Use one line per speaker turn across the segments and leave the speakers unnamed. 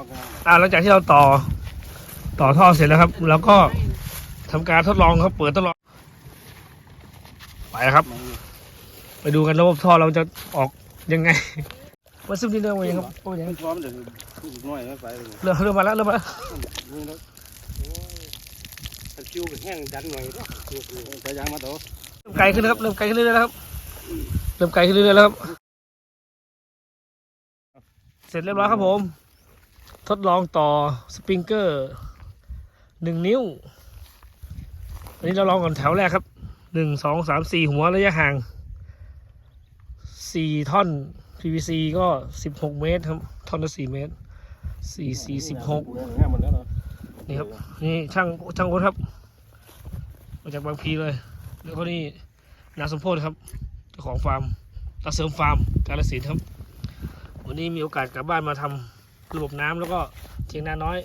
อกงาน
อ่าหลังจากที่เราต่อต่อท่อเสร็จแล้วครับ แล้วก็ทำการทดลองครับ เปิดทดลอง ไปครับ
มัน
ไปดูกันระบบท่อเราจะออกยังไงมาซึมดินเดิมเองครับโอ้ยยัง
มันพร้อมเดี๋ยวพูดน้อยไม่ไปเลย
เริ่มเริ่มมาแล้วเริ่มมาแล้ว
นี่แล้วคิวแห้งดันหน่อยใส่ยางมาตัว
เริ่มไกลขึ้นนะครับเริ่มไกลขึ้นเรื่อยๆแล้วครับเริ่มไกลขึ้นเรื่อยๆแล้วครับ เสร็จเรียบร้อยครับผม ทดลองต่อสปริงเกอร์หนึ่งนิ้ว อันนี้เราลองก่อนแถวแรกครับหนึ่งสองสามสี่หัวระยะห่างสี่ท่อน PVC ก็สิบหกเมตรครับท่อนละสี่เมตรสี่สี่สิบหก
นี่
ครับนี่ช่างช่างโอ๊ตครับมาจากบางพีเลย แล้วก็นี่นาสมโพธครับเจ้าของฟาร์มตาเสริมฟาร์มกาลสินครับ วันนี้มีโอกาสกลับบ้านมาทำ ระบบน้ำแล้วก็เชียงนาน้อย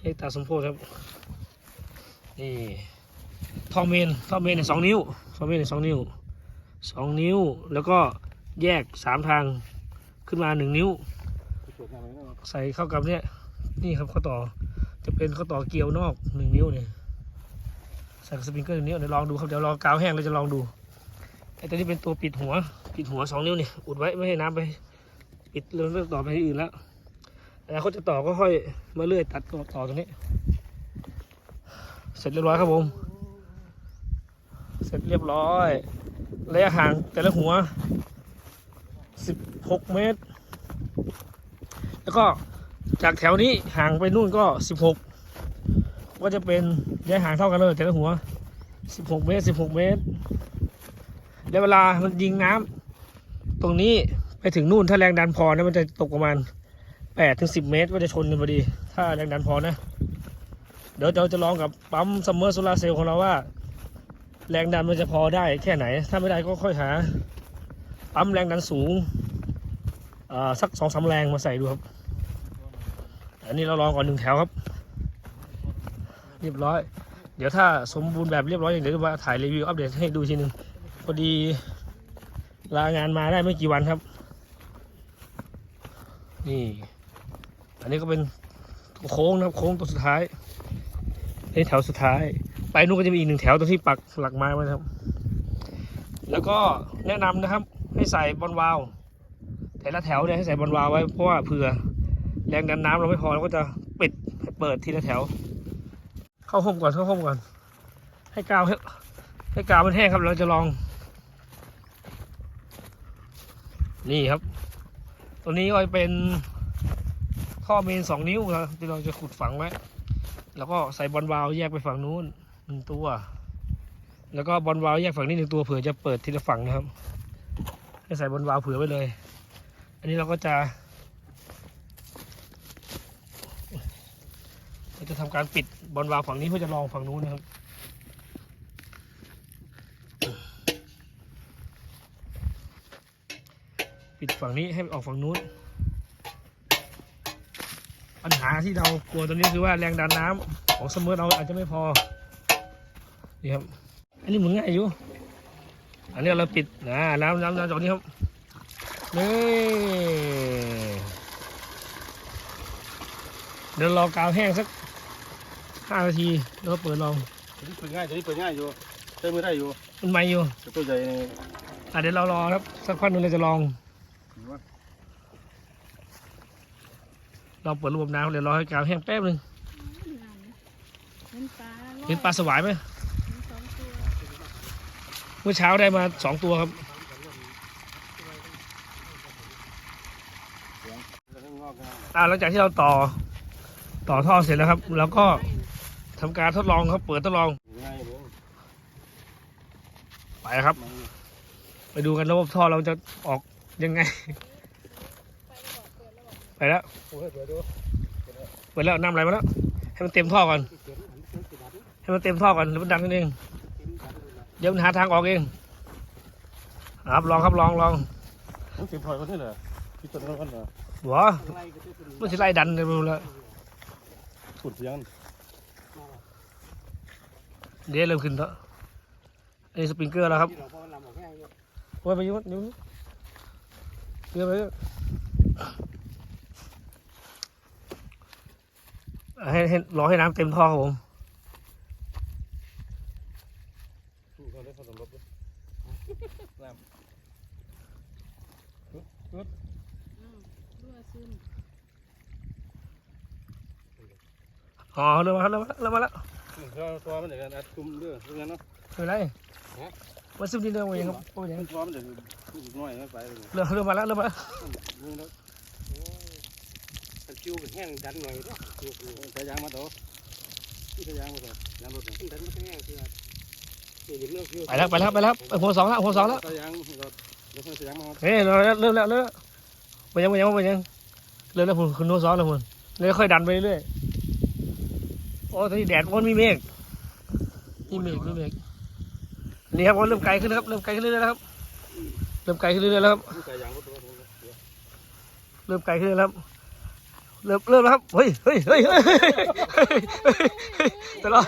ให้ตาสมโพธครับนี่ท่อเมนท่อเมนเนี่ยสองนิ้วท่อเมนเนี่ยสองนิ้วสองนิ้วแล้วก็แยกสามทางขึ้นมาหนึ่งนิ้ว ใส่เข้ากับเนี่ยนี่ครับข้อต่อจะเป็นข้อต่อเกลียวนอกหนึ่งนิ้วเนี่ยใส่สปริงเกอร์หนึ่งนิ้วเดี๋ยวลองดูครับเดี๋ยวรอกาวแห้งเราจะลองดูไอ้ตัวนี้เป็นตัวปิดหัว ปิดหัวสองนิ้วเนี่ยอุดไว้ไม่ให้น้ำไป ปิดเรื่องต่อไปที่อื่นแล้วแล้วเขาจะต่อก็ค่อยมาเลื่อยตัดต่อตรงนี้ เสร็จเรียบร้อยครับผม เสร็จเรียบร้อยระยะห่างแต่ละหัวสิบหกเมตร แล้วก็จากแถวนี้ห่างไปนู่นก็สิบหกก็จะเป็นระยะห่างเท่ากันเลยแต่ละหัวสิบหกเมตรสิบหกเมตร แล้วเวลามันยิงน้ำตรงนี้ ไปถึงนู่นถ้าแรงดันพอนะมันจะตกประมาณแปดถึงสิบเมตรก็จะชนกันพอดี ถ้าแรงดันพอนะ เดี๋ยวเราจะลองกับปั๊มซัมเมอร์โซลาเซลล์ของเราว่า แรงดันมันจะพอได้แค่ไหน ถ้าไม่ได้ก็ค่อยหาปั๊มแรงดันสูงสักสองสามแรงมาใส่ดูครับ อันนี้เราลองก่อนหนึ่งแถวครับ เรียบร้อย เดี๋ยวถ้าสมบูรณ์แบบเรียบร้อยอย่างเดี๋ยวจะมาถ่ายรีวิวอัปเดตให้ดูทีหนึ่งพอดีลางานมาได้ไม่กี่วันครับ นี่ อันนี้ก็เป็นโค้งนะครับโค้งตัวสุดท้ายนี่แถวสุดท้าย ไปนู่นก็จะมีอีกหนึ่งแถวตรงที่ปักหลักไม้ไว้นะครับ แล้วก็แนะนำนะครับ ให้ใส่บอลวาล์วแต่ละแถวเนี่ยให้ใส่บอลวาล์วไว้เพราะว่าเผื่อแรงดันน้ำเราไม่พอเราก็จะปิดเปิดทีละแถว เข้าห้องก่อนเข้าห้องก่อน ให้กาวให้ให้กาวมันแห้งครับเราจะลอง นี่ครับ ตัวนี้ก็เป็นท่อเมนสองนิ้วครับที่เราจะขุดฝังไว้ แล้วก็ใส่บอลวาล์วแยกไปฝั่งนู้นหนึ่งตัว แล้วก็บอลวาล์วแยกฝั่งนี้หนึ่งตัวเผื่อจะเปิดทีละฝั่งนะครับให้ใส่บอลวาล์วเผื่อไว้เลย อันนี้เราก็จะเราจะทำการปิดบอลวาล์วฝั่งนี้เพื่อจะลองฝั่งนู้นนะครับ ปิดฝั่งนี้ให้ออกฝั่งนู้น ปัญหาที่เรากลัวตอนนี้คือว่าแรงดันน้ำของเสมอเราอาจจะไม่พอนี่ครับ อันนี้หมุนง่ายอยู่ อันนี้เราปิดนะน้ำน้ำน้ำจากนี้ครับนี่เดี๋ยวรอกาวแห้งสักห้านาทีแล้วก็เปิดลอง
ตัวนี้เปิดง่ายตัวนี้เปิดง่ายอยู่ใช้มือได้อยู่
มันไม่อยู่
แต่ตัวใหญ่นี่
อะเดี๋ยวเรารอครับ สักพักหนึงเราจะลอง เราเปิดระบบน้ำเดี๋ยวรอให้กาวแห้งแป๊บหนึง
เห็นปลา
เห็นปลาสวายไหม
สองตัว
เมื่อเช้าได้มาสองตัวครับ
งอกงาม
อ่าหลังจากที่เราต่อต่อท่อเสร็จแล้วครับ แล้วก็ทำการทดลองครับ เปิดทดลอง
ง่ายเลย
ไปครับ ไปดูกันระบบท่อเราจะออก ยังไง ไปแล้ว
โอ้ยเปิดดู
เปิดแล้วน้ำไหลมาแล้ว ให้มันเต็มท่อก่อน ให้มันเต็มท่อก่อนแล้วมันดันนั่นเองเดี๋ยวมันหาทางออกเองครับลองครับลองลอง
มันเสียบถอยมาใช่เหรอพี่ต้นมันเหรอ
หัวมันจะไล่ดันเลยไปหมดแล้ว
ขุดเสียง
เดี๋ยวเริ่มขึ้นแล้วอันนี้สปริงเกอร์แล้วครับโอ้ยไปยุ่งยุ่ง เยอะไปเยอะให้ให้รอให้น้ำเต็มท่อครับผม
นี่ก็ได้ผสมรบด้วย
อ้าวรั่วซึม
อ๋อเริ่มมาแล้วเริ่มมาแล้ว
นี่ตัวตัวมันเดี๋ยวกันอัดคุมเด้อเรื่องนั้นเนาะ
ไม่เป็นไร มาซึมดินเดิมเองครับโอ้ยยัง
ตัวมันเดี๋ยวน้อยไม่ไปเลย
เริ่มเริ่มมาแล้วเริ่มมาแล้ว
เรื่องนั้นเป็นคิวเป็นแห้งดันหน่อยเนาะใส่ยางมาต่อที่ใส่ยางมาต่อยางรถดันไม่แห้งคือนี่เรื่องคิว
ไปแล้วไปแล้วไปแล้วไปหัวสองแล้วหัวสองแล้ว
ใส่ยางรถเดี๋ยวใส่ยางมา
เฮ้ยเริ่มแล้วเริ่มแล้วเริ่มแล้วไปยังไปยังไปยังเริ่มแล้วคุณคุณหัวสองแล้วคุณเลยค่อยดันไปเรื่อยโอ้ตอนนี้แดดมันมีเมฆมีเมฆมีเมฆ นี่ครับเริ่มไกลขึ้นแล้วครับ เริ่มไกลขึ้นเรื่อยๆแล้วครับ เริ่มไกลขึ้นเรื่อยๆแล้วครับ เริ่มไกลขึ้นแล้วครับ เริ่มเริ่มแล้วครับ เฮ้ยเฮ้ยเฮ้ยเฮ้ยเฮ้ยเฮ้ยตลอด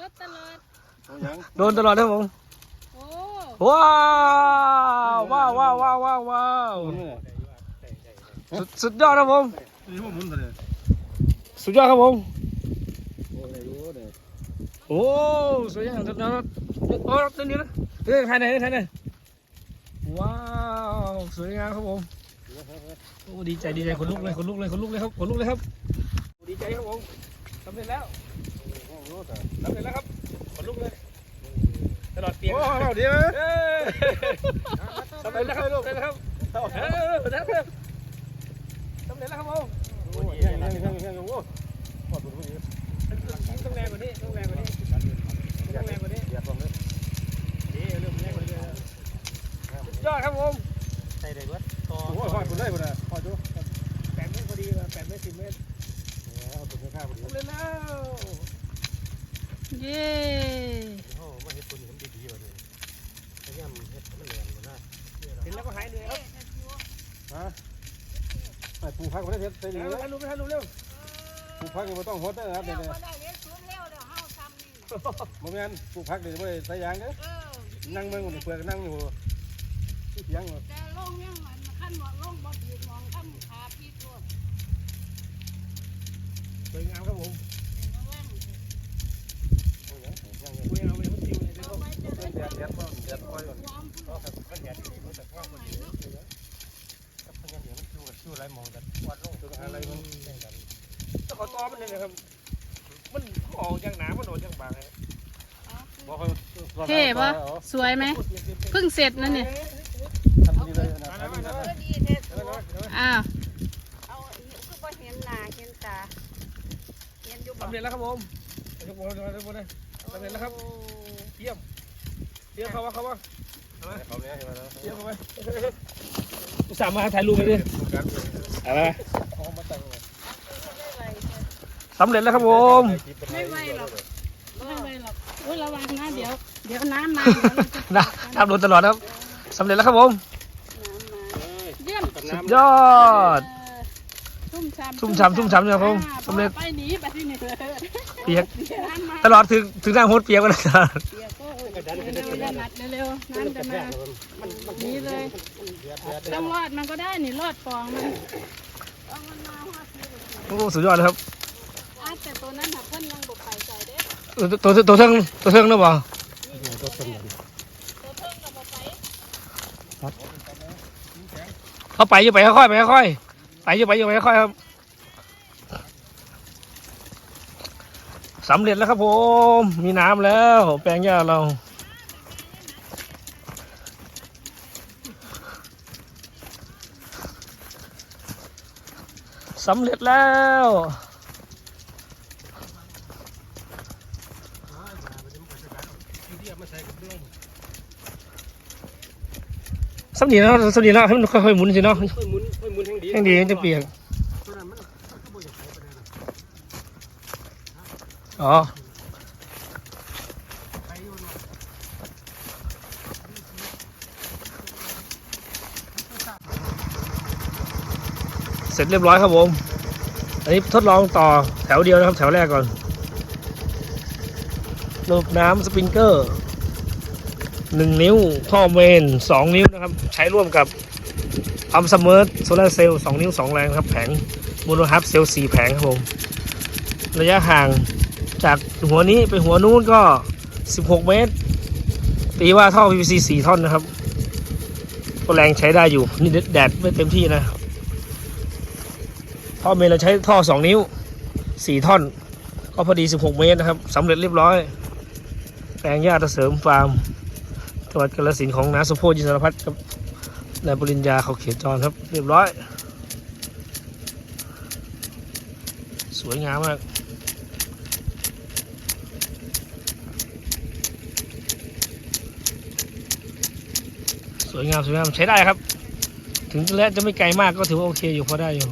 รถตลอด
โดนตลอดนะครับผมว้าวว้าวว้าวว้าวว้าวว้าวสุดยอดครับผม สุดยอดครับผม
โอ้ยรู้เลย
อ้สวยงามสุดยอด โอ้ตัวนี้นะเฮ้ยถ่ายไหนอยถ่ายไหนอยว้าวสวยงามครับผมโอ้ดีใจดีใจขนลุกเลยขนลุกเลยขนลุกเลยครับขนลุกเลยครับ ดีใจครับผมสำเร็จแล้วสำเร็จแล้วครับขนลุกเลยตลอดเปียก
โอ้เดี๋ยว
เอ้ยสำเร็จแล้วครับสำเร็จแล้วครับเออสำเร็จแล้วครับสำเร็จแล้วครับผม
โอ้ยยังยังยังยังโอ้ปอดปวดหัวอยู่
ต้องแรงกว่านี้ต้องแรงกว่านี้ต้องแรงกว่านี้
อยากลองเลย
นี่เริ่มแรงกว่านี้แล้วสุด ยอดครับผม
ใส่ได้เบิดต่อโอ้ยพอดคุณได้คุณนะพอดดู
แปดเมตรพอดีเลยแปดเมตรสิบเมตร
เอาตัวข้าวพอดี
สำเร็จแล้ว
เย้
โอ้มาเห็ดตัวนี้มันดีๆแบบนี้พยายามเห็ดมันแรงกว่านะ
เห็นแล้วก็หายเหนื่อยครับ
ฮะไอ้ปูพักไม่ได้เห็ดใส่ดี
ถ่าย
เลย
รูปถ่ายรูปเร็ว
ปูพักยังไม่ต้องหดนะครับเดี๋ยวโมเมนปูพักเดี๋ยวไม่ใส่ยางเด้อนั่งเมืองคนเปลือกนั่งอยู่ ที่เสียง
แต่ลงยังมันขั้นหมดลงบ่ถือมองขั้นขาพี่ตัว
สวยงามครับผม
โอ้ยยังยัง
คุยเอาไปมันติวเลยเดี๋ยว
เอาไว้จะได้
แดดแดดก็แดดคอยก่อน
ความผู้
ก็ครับก็แดดมันจะว่าคนเดียวครับพยายามเดี๋ยวมันชูชูไรมองกันวัดลงตัวอะไรมันแข่งกัน
จะขอตอมันเลยนะครับ มันออกจากหนามันออกจากบางเลย
บอกเขา
เท่ปะสวยไหมเพิ่งเสร็จนั่นเนี่ย
ทำ ดีเทำดีนะ
ดีเด็ด
อ้าว
เอาคือบ่เห็นหน้าเห็นตาเห็นอยู่บ่
สำเร็จแล้วครับผมทุกคนทุกคนเลยสำเร็จแล้วครับ เยี่ยมเยี่ยมเขาว่าเขาว่า
เขาเนี้ยเห็นไหม
เยี่ยมเขาไปอุตส่าห์มาถ่ายรูปไปดิอะไร
เขามาตั้ง
สำเร็จแล้วครับผม
ไม่ไหวหรอกไม่ไหวหรอกโอ้ยระวังนะเดี๋ยวเดี๋ยวน้ำมา
นะน้ำลดตลอดครับสำเร็จแล้วครับผม
ยี่ยม
สุดยอด
ชุ่มฉ่ำ
ชุ่มฉ่ำชุ่มฉ่ำเนี่ยครับผมสำเร็จ
ไปหนีไปที่นี่เลย
เปียก
น้ำมา
ตลอดถึงถึงหน้าโฮดเปียกกันเลยครับ
เปียกก็เร็วๆอย่านัดเร็วๆน้ำจะมาหนีเลยต้องรอดมันก็ได้นี่รอดปองมันเอามันมาฮอดนี่เลย
โอ้สุดยอดเลยครับ
อาแต่ตัวนั้นน่ะเพิ่นยังบ่ไปใจเด้
เออตัวตัวตัวเทิงตัวเทิงนะบ่
ตัวสมบูรณ์
ตัวเพิ่นก็บ่ไป
เขาไปอยู่ไปค่อยๆไปค่อยๆไปอยู่ไปอยู่ไปค่อยๆครับสำเร็จแล้วครับผม มีน้ำแล้ว แปลงหญ้าเราสำเร็จแล้ว สำเร็จแล้วสำเร็จแล้วให้มันค่อยๆหมุนสิเนาะ
ค่อยหมุนค่อยหมุนแห่งดี
แห้งดีมันจะเปียกอ๋อเสร็จเรียบร้อยครับผม อันนี้ทดลองต่อแถวเดียวนะครับ แถวแรกก่อนระบบน้ำสปริงเกอร์ หนึ่งนิ้วท่อเมนสองนิ้วนะครับ ใช้ร่วมกับอัมซัมเมอร์โซลาร์เซลล์สองนิ้วสองแรงครับแผงโมโนฮับเซลล์สี่แผงครับผม
ระยะห่างจากหัวนี้ไปหัวนู้นก็ 16 เมตร ตีว่าท่อ PVC 4ท่อนนะครับ ก็แรงใช้ได้อยู่ นี่แดดไม่เต็มที่นะ ท่อเมนเราใช้ท่อ 2 นิ้ว 4 ท่อน ก็พอดี 16 เมตรนะครับสำเร็จเรียบร้อย แปลงหญ้าตะเสริมฟาร์ม จังหวัดกาฬสินธุ์ของนาสุโพจินสารพัฒน์กับนายปริญญาเขาเขียนจรครับ เรียบร้อย สวยงามมากสวยงามสวยงามใช้ได้ครับ ถึงระยะจะไม่ไกลมากก็ถือว่าโอเคอยู่พอได้อยู่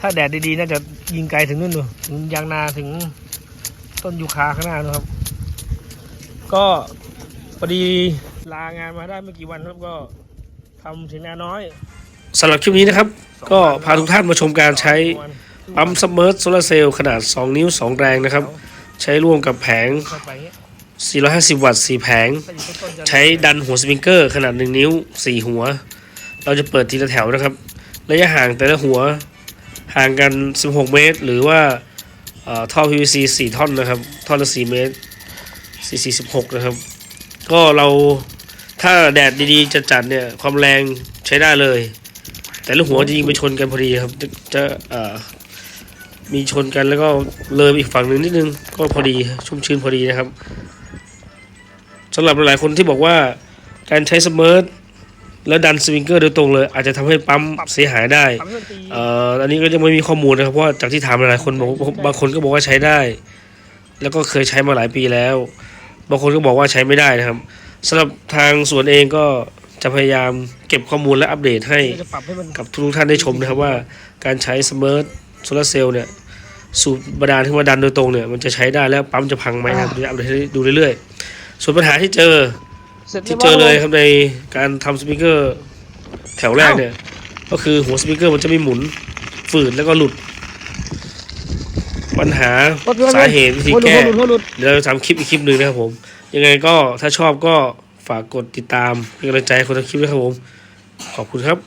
ถ้าแดดดีๆน่าจะ ยิงไกลถึงนู่นดูถึงยางนาถึงต้นยูคาข้างหน้านะครับ ก็พอดีลางานมาได้ไม่กี่วันครับก็ทำถึงนาน้อยสำหรับคลิปนี้นะครับ ก็พาทุกท่านมาชมการใช้ปั๊มซัมเมอร์โซลาเซลล์ขนาด 2 นิ้ว 2 แรงนะครับ ใช้ร่วมกับแผง 450 วัตต์ 4 แผง ใช้ดันหัวสปริงเกอร์ขนาด 1 นิ้ว 4 หัว เราจะเปิดทีละแถวนะครับ ระยะห่างแต่ละหัว ห่างกัน 16 เมตร หรือว่าท่อท่อ PVC 4 ท่อนนะครับ ท่อนละ 4 เมตร4 46นะครับ ก็เราถ้าแดดดีๆจะจัดเนี่ย ความแรงใช้ได้เลย แต่ละหัวจะยิงไปชนกันพอดีครับจะจะมีชนกันแล้วก็เลยอีกฝั่งหนึ่งนิดนึง ก็พอดีชุ่มชื้นพอดีนะครับสำหรับหลายๆคนที่บอกว่าการใช้สมิร์ท แล้วดันสวิงเกอร์โดยตรงเลย อาจจะทำให้ปั๊มเสียหายได้เอ่ออันนี้ก็ยังไม่มีข้อมูลนะครับเพราะว่าจากที่ถามหลายๆคนบอกบางคนก็บอกว่าใช้ได้ แล้วก็เคยใช้มาหลายปีแล้ว บางคนก็บอกว่าใช้ไม่ได้นะครับสำหรับทางสวนเองก็จะพยายามเก็บข้อมูลและอัปเดตให้กับทุกๆท่านได้ชมนะครับว่าการใช้สเมิร์ทโซลาเซลล์เนี่ยสูบบาดาลขึ้นมาดันโดยตรงเนี่ยมันจะใช้ได้แล้วปั๊มจะพังไหมนะครับเดี๋ยวอัปเดตให้ดูเรื่อยๆ ส่วนปัญหาที่เจอ ที่เจอเลยครับในการทำสปีกเกอร์แถวแรกเนี่ย ก็คือหัวสปีกเกอร์มันจะไม่หมุนฝืดแล้วก็หลุด ปัญหาสาเหตุวิธีแก้เดี๋ยวเราจะทำคลิปอีกคลิปหนึ่งนะครับผม ยังไงก็ถ้าชอบก็ฝากกดติดตามเป็นกำลังใจให้คนทำคลิปด้วยครับผม ขอบคุณครับ